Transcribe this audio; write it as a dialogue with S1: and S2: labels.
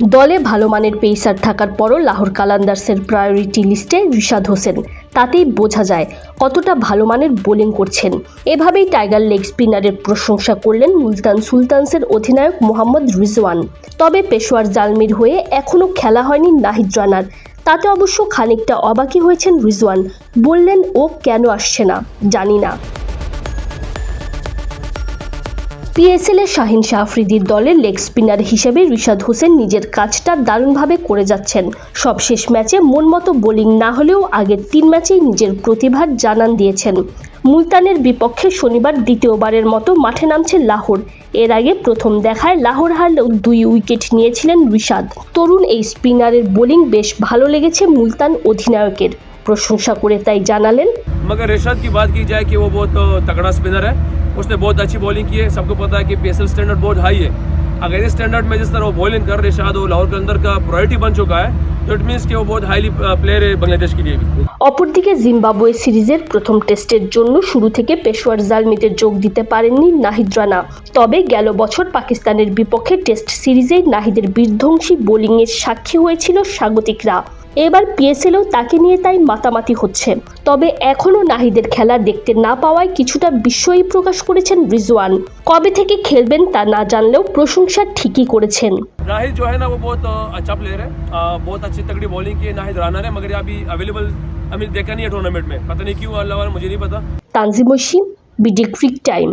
S1: দলে ভালো মানের পেসার থাকার পরও লাহোর কালান্দার্সের প্রায়োরিটি লিস্টে রিশাদ হোসেন। তাতেই বোঝা যায় কতটা ভালো মানের বোলিং করছেন। এভাবেই টাইগার লেগ স্পিনারের প্রশংসা করলেন মুলতান সুলতানসের অধিনায়ক মোহাম্মদ রিজওয়ান। তবে পেশোয়ার জালমির হয়ে এখনও খেলা হয়নি নাহিদ রানার। তাতে অবশ্য খানিকটা অবাকই হয়েছেন রিজওয়ান। বললেন, ও কেন আসছে না? জানি না। পিএসএল এর শাহিন শাহ আফ্রিদির দলের লেগ স্পিনার হিসেবে রিশাদ হোসেন নিজের কাজটা দারুণভাবে করে যাচ্ছেন। সবশেষ ম্যাচে মন মতো বোলিং না হলেও আগের তিন ম্যাচেই নিজের প্রতিভার জানান দিয়েছেন। মুলতানের বিপক্ষে শনিবার দ্বিতীয়বারের মতো মাঠে নামছে লাহোর। এর আগে প্রথম দেখায় লাহোর হারলেও দুই উইকেট নিয়েছিলেন রিশাদ। তরুণ এই স্পিনারের বোলিং বেশ ভালো লেগেছে মুলতান অধিনায়কের। প্রশংসা করে তাই জানালেন
S2: मगर रिशद की बात की जाए कि वो बहुत अ, तगड़ा स्पिनर है उसने बहुत अच्छी बॉलिंग की है सबको पता है कि पीएसएल स्टैंडर्ड बहुत हाई है अगर इस स्टैंडर्ड में जिस तरह वो बॉलिंग कर रिशाद वो लाहौर के अंदर का प्रायोरिटी बन चुका है तो इट मीन्स कि वो बहुत हाईली प्लेयर है बांग्लादेश के लिए भी
S1: অপরদিকে জিম্বাবুয়ে সিরিজের প্রথম টেস্টের জন্য শুরু থেকে পেশোয়ার জালমিতে যোগ দিতে পারেননি নাহিদ রানা তবে গেল বছর পাকিস্তানের বিপক্ষে টেস্ট সিরিজে নাহিদের বিধ্বংসী বোলিংয়ের সাক্ষী হয়েছিল স্বাগতিকরা এবার পিএসএলেও তাকে নিয়ে তাই মাতামাতি হচ্ছে তবে এখনও নাহিদের খেলা দেখতে না পাওয়ায় কিছুটা বিস্ময়ই প্রকাশ করেছেন রিজওয়ান কবে থেকে খেলবেন তা না জানলেও প্রশংসা ঠিকই করেছেন
S2: नाहिद जो है ना वो बहुत अ, अच्छा प्लेयर है अ, बहुत अच्छी तगड़ी बॉलिंग की है नाहिद राना ने मगर ये अभी अवेलेबल अभी देखा नहीं है टूर्नामेंट में पता नहीं क्यों अल्लाह वाला मुझे नहीं पता
S1: Tanzim Oishi BD cric time